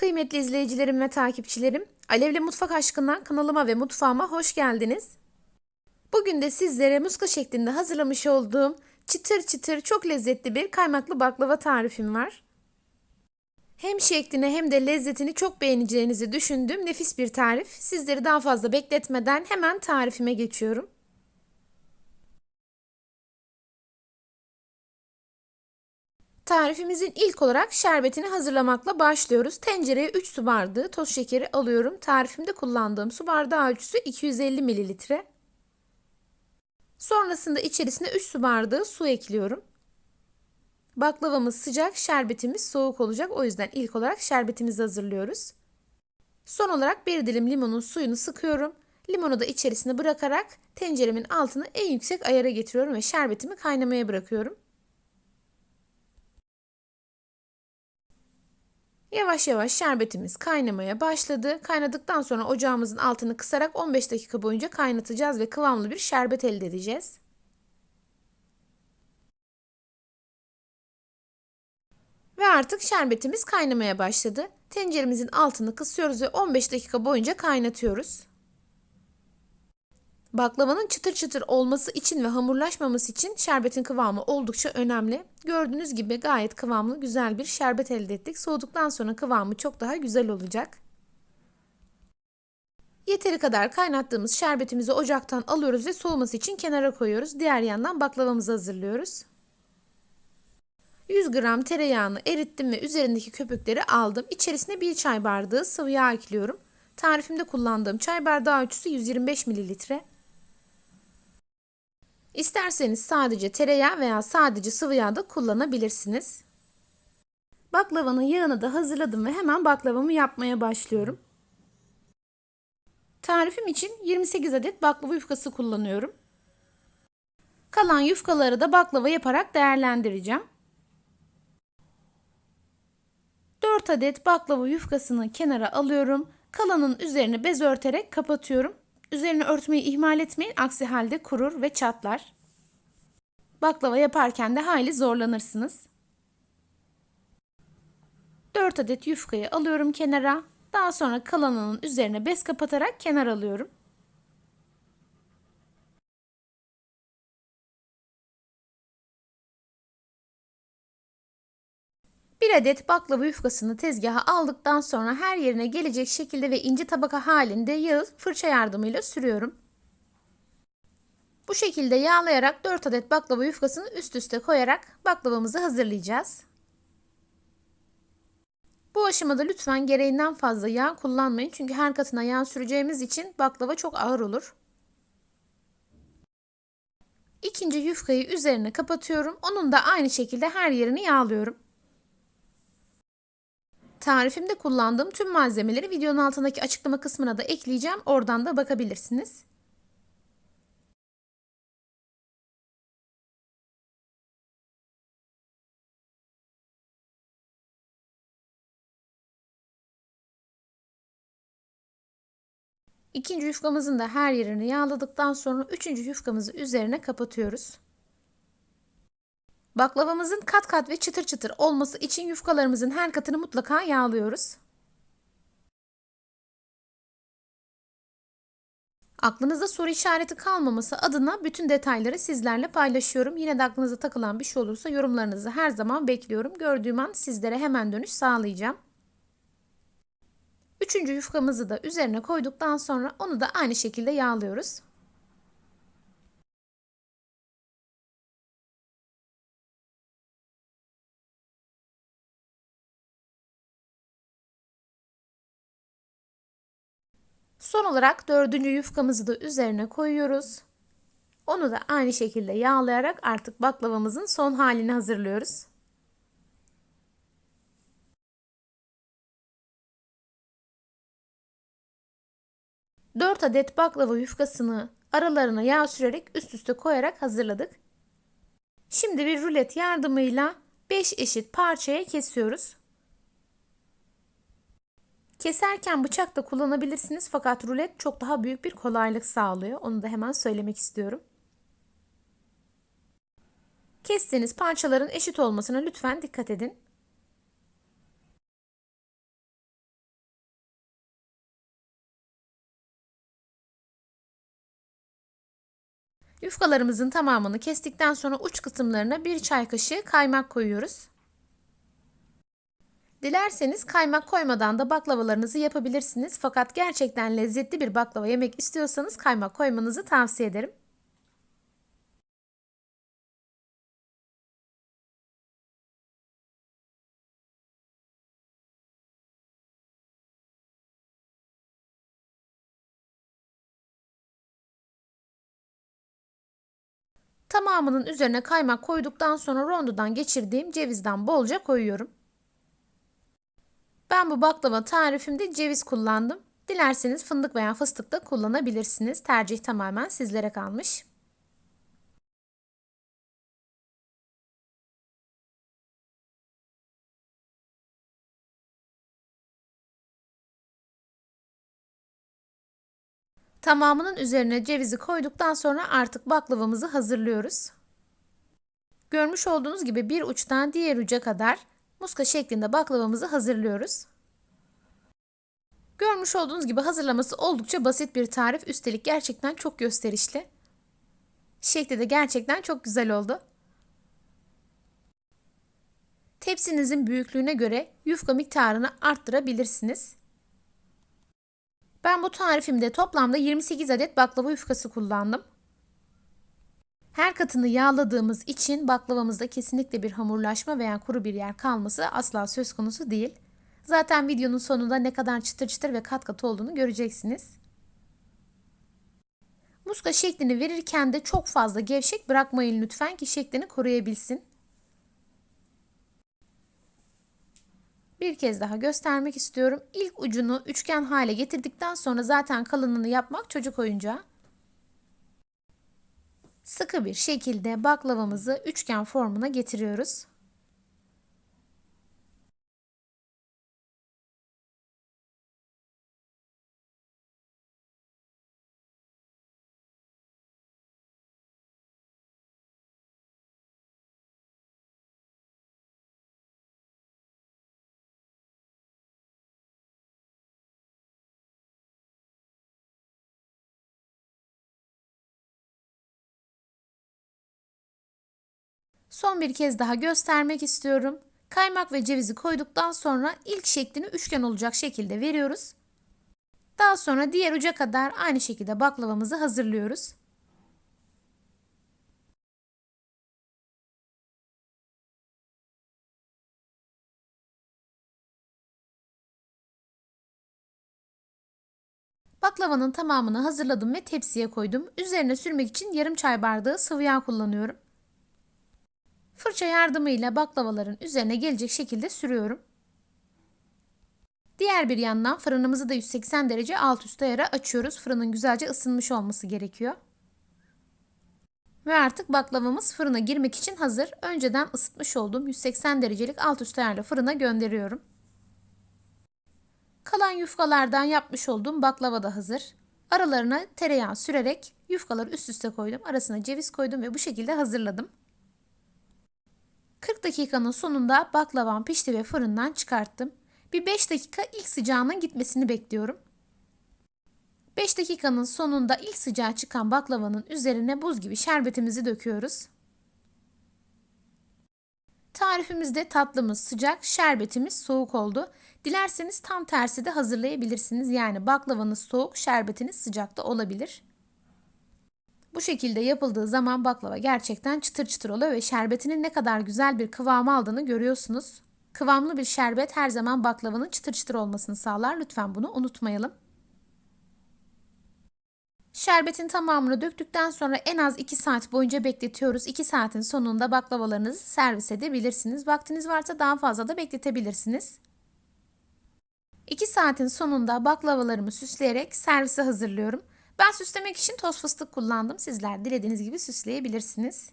Kıymetli izleyicilerim ve takipçilerim, Alevli Mutfak Aşkına kanalıma ve mutfağıma hoş geldiniz. Bugün de sizlere muska şeklinde hazırlamış olduğum çıtır çıtır çok lezzetli bir kaymaklı baklava tarifim var. Hem şeklini hem de lezzetini çok beğeneceğinizi düşündüğüm nefis bir tarif. Sizleri daha fazla bekletmeden hemen tarifime geçiyorum. Tarifimizin ilk olarak şerbetini hazırlamakla başlıyoruz. Tencereye 3 su bardağı toz şekeri alıyorum. Tarifimde kullandığım su bardağı ölçüsü 250 mililitre. Sonrasında içerisine 3 su bardağı su ekliyorum. Baklavamız sıcak, şerbetimiz soğuk olacak. O yüzden ilk olarak şerbetimizi hazırlıyoruz. Son olarak bir dilim limonun suyunu sıkıyorum. Limonu da içerisine bırakarak tenceremin altını en yüksek ayara getiriyorum ve şerbetimi kaynamaya bırakıyorum. Yavaş yavaş şerbetimiz kaynamaya başladı. Kaynadıktan sonra ocağımızın altını kısarak 15 dakika boyunca kaynatacağız ve kıvamlı bir şerbet elde edeceğiz. Ve artık şerbetimiz kaynamaya başladı. Tenceremizin altını kısıyoruz ve 15 dakika boyunca kaynatıyoruz. Baklavanın çıtır çıtır olması için ve hamurlaşmaması için şerbetin kıvamı oldukça önemli. Gördüğünüz gibi gayet kıvamlı güzel bir şerbet elde ettik. Soğuduktan sonra kıvamı çok daha güzel olacak. Yeteri kadar kaynattığımız şerbetimizi ocaktan alıyoruz ve soğuması için kenara koyuyoruz. Diğer yandan baklavamızı hazırlıyoruz. 100 gram tereyağını erittim ve üzerindeki köpükleri aldım. İçerisine 1 çay bardağı sıvı yağ ekliyorum. Tarifimde kullandığım çay bardağı ölçüsü 125 mililitre. İsterseniz sadece tereyağı veya sadece sıvı yağ da kullanabilirsiniz. Baklavanın yağını da hazırladım ve hemen baklavamı yapmaya başlıyorum. Tarifim için 28 adet baklava yufkası kullanıyorum. Kalan yufkaları da baklava yaparak değerlendireceğim. 4 adet baklava yufkasını kenara alıyorum. Kalanın üzerine bez örterek kapatıyorum. Üzerini örtmeyi ihmal etmeyin aksi halde kurur ve çatlar. Baklava yaparken de hayli zorlanırsınız. 4 adet yufkayı alıyorum kenara. Daha sonra kalanının üzerine bez kapatarak kenar alıyorum. Bir adet baklava yufkasını tezgaha aldıktan sonra her yerine gelecek şekilde ve ince tabaka halinde yağı fırça yardımıyla sürüyorum. Bu şekilde yağlayarak 4 adet baklava yufkasını üst üste koyarak baklavamızı hazırlayacağız. Bu aşamada lütfen gereğinden fazla yağ kullanmayın çünkü her katına yağ süreceğimiz için baklava çok ağır olur. İkinci yufkayı üzerine kapatıyorum. Onun da aynı şekilde her yerini yağlıyorum. Tarifimde kullandığım tüm malzemeleri videonun altındaki açıklama kısmına da ekleyeceğim. Oradan da bakabilirsiniz. İkinci yufkamızın da her yerini yağladıktan sonra üçüncü yufkamızı üzerine kapatıyoruz. Baklavamızın kat kat ve çıtır çıtır olması için yufkalarımızın her katını mutlaka yağlıyoruz. Aklınızda soru işareti kalmaması adına bütün detayları sizlerle paylaşıyorum. Yine de aklınıza takılan bir şey olursa yorumlarınızı her zaman bekliyorum. Gördüğüm an sizlere hemen dönüş sağlayacağım. Üçüncü yufkamızı da üzerine koyduktan sonra onu da aynı şekilde yağlıyoruz. Son olarak dördüncü yufkamızı da üzerine koyuyoruz. Onu da aynı şekilde yağlayarak artık baklavamızın son halini hazırlıyoruz. Dört adet baklava yufkasını aralarına yağ sürerek üst üste koyarak hazırladık. Şimdi bir rulet yardımıyla 5 eşit parçaya kesiyoruz. Keserken bıçak da kullanabilirsiniz fakat rulet çok daha büyük bir kolaylık sağlıyor. Onu da hemen söylemek istiyorum. Kestiğiniz parçaların eşit olmasına lütfen dikkat edin. Yufkalarımızın tamamını kestikten sonra uç kısımlarına bir çay kaşığı kaymak koyuyoruz. Dilerseniz kaymak koymadan da baklavalarınızı yapabilirsiniz. Fakat gerçekten lezzetli bir baklava yemek istiyorsanız kaymak koymanızı tavsiye ederim. Tamamının üzerine kaymak koyduktan sonra rondodan geçirdiğim cevizden bolca koyuyorum. Ben bu baklava tarifimde ceviz kullandım. Dilerseniz fındık veya fıstık da kullanabilirsiniz. Tercih tamamen sizlere kalmış. Tamamının üzerine cevizi koyduktan sonra artık baklavamızı hazırlıyoruz. Görmüş olduğunuz gibi bir uçtan diğer uca kadar muska şeklinde baklavamızı hazırlıyoruz. Görmüş olduğunuz gibi hazırlaması oldukça basit bir tarif. Üstelik gerçekten çok gösterişli. Şekli de gerçekten çok güzel oldu. Tepsinizin büyüklüğüne göre yufka miktarını arttırabilirsiniz. Ben bu tarifimde toplamda 28 adet baklava yufkası kullandım. Her katını yağladığımız için baklavamızda kesinlikle bir hamurlaşma veya kuru bir yer kalması asla söz konusu değil. Zaten videonun sonunda ne kadar çıtır çıtır ve kat kat olduğunu göreceksiniz. Muska şeklini verirken de çok fazla gevşek bırakmayın lütfen ki şeklini koruyabilsin. Bir kez daha göstermek istiyorum. İlk ucunu üçgen hale getirdikten sonra zaten kalınlığını yapmak çocuk oyuncağı. Sıkı bir şekilde baklavamızı üçgen formuna getiriyoruz. Son bir kez daha göstermek istiyorum. Kaymak ve cevizi koyduktan sonra ilk şeklini üçgen olacak şekilde veriyoruz. Daha sonra diğer uca kadar aynı şekilde baklavamızı hazırlıyoruz. Baklavanın tamamını hazırladım ve tepsiye koydum. Üzerine sürmek için yarım çay bardağı sıvı yağ kullanıyorum. Fırça yardımıyla baklavaların üzerine gelecek şekilde sürüyorum. Diğer bir yandan fırınımızı da 180 derece alt üst ayara açıyoruz. Fırının güzelce ısınmış olması gerekiyor. Ve artık baklavamız fırına girmek için hazır. Önceden ısıtmış olduğum 180 derecelik alt üst ayarla fırına gönderiyorum. Kalan yufkalardan yapmış olduğum baklava da hazır. Aralarına tereyağı sürerek yufkaları üst üste koydum. Arasına ceviz koydum ve bu şekilde hazırladım. 40 dakikanın sonunda baklavam pişti ve fırından çıkarttım. Bir 5 dakika ilk sıcağının gitmesini bekliyorum. 5 dakikanın sonunda ilk sıcağı çıkan baklavanın üzerine buz gibi şerbetimizi döküyoruz. Tarifimizde tatlımız sıcak, şerbetimiz soğuk oldu. Dilerseniz tam tersi de hazırlayabilirsiniz. Yani baklavanız soğuk, şerbetiniz sıcak da olabilir. Bu şekilde yapıldığı zaman baklava gerçekten çıtır çıtır oluyor ve şerbetinin ne kadar güzel bir kıvam aldığını görüyorsunuz. Kıvamlı bir şerbet her zaman baklavanın çıtır çıtır olmasını sağlar. Lütfen bunu unutmayalım. Şerbetin tamamını döktükten sonra en az 2 saat boyunca bekletiyoruz. 2 saatin sonunda baklavalarınızı servis edebilirsiniz. Vaktiniz varsa daha fazla da bekletebilirsiniz. 2 saatin sonunda baklavalarımı süsleyerek servise hazırlıyorum. Ben süslemek için toz fıstık kullandım. Sizler dilediğiniz gibi süsleyebilirsiniz.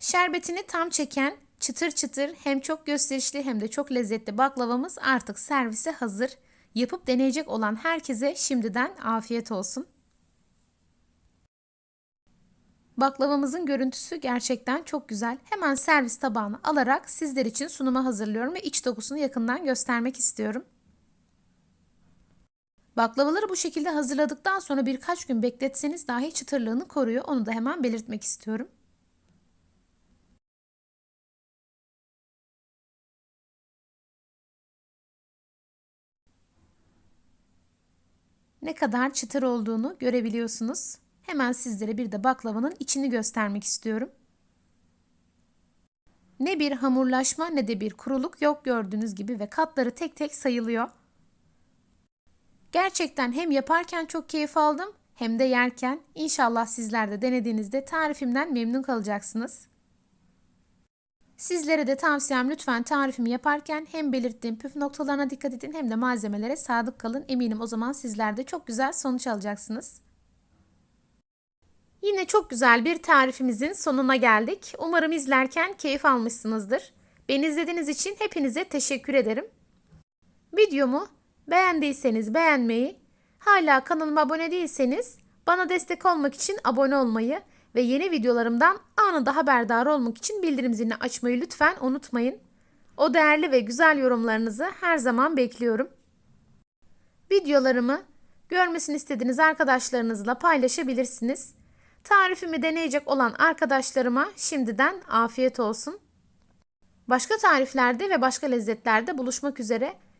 Şerbetini tam çeken çıtır çıtır hem çok gösterişli hem de çok lezzetli baklavamız artık servise hazır. Yapıp deneyecek olan herkese şimdiden afiyet olsun. Baklavamızın görüntüsü gerçekten çok güzel. Hemen servis tabağına alarak sizler için sunuma hazırlıyorum ve iç dokusunu yakından göstermek istiyorum. Baklavaları bu şekilde hazırladıktan sonra birkaç gün bekletseniz dahi çıtırlığını koruyor. Onu da hemen belirtmek istiyorum. Ne kadar çıtır olduğunu görebiliyorsunuz. Hemen sizlere bir de baklavanın içini göstermek istiyorum. Ne bir hamurlaşma ne de bir kuruluk yok gördüğünüz gibi ve katları tek tek sayılıyor. Gerçekten hem yaparken çok keyif aldım hem de yerken inşallah sizler de denediğinizde tarifimden memnun kalacaksınız. Sizlere de tavsiyem lütfen tarifimi yaparken hem belirttiğim püf noktalarına dikkat edin hem de malzemelere sadık kalın. Eminim o zaman sizler de çok güzel sonuç alacaksınız. Yine çok güzel bir tarifimizin sonuna geldik. Umarım izlerken keyif almışsınızdır. Beni izlediğiniz için hepinize teşekkür ederim. Videomu beğendiyseniz beğenmeyi, hala kanalıma abone değilseniz bana destek olmak için abone olmayı ve yeni videolarımdan anında haberdar olmak için bildirim zilini açmayı lütfen unutmayın. O değerli ve güzel yorumlarınızı her zaman bekliyorum. Videolarımı görmesini istediğiniz arkadaşlarınızla paylaşabilirsiniz. Tarifimi deneyecek olan arkadaşlarıma şimdiden afiyet olsun. Başka tariflerde ve başka lezzetlerde buluşmak üzere.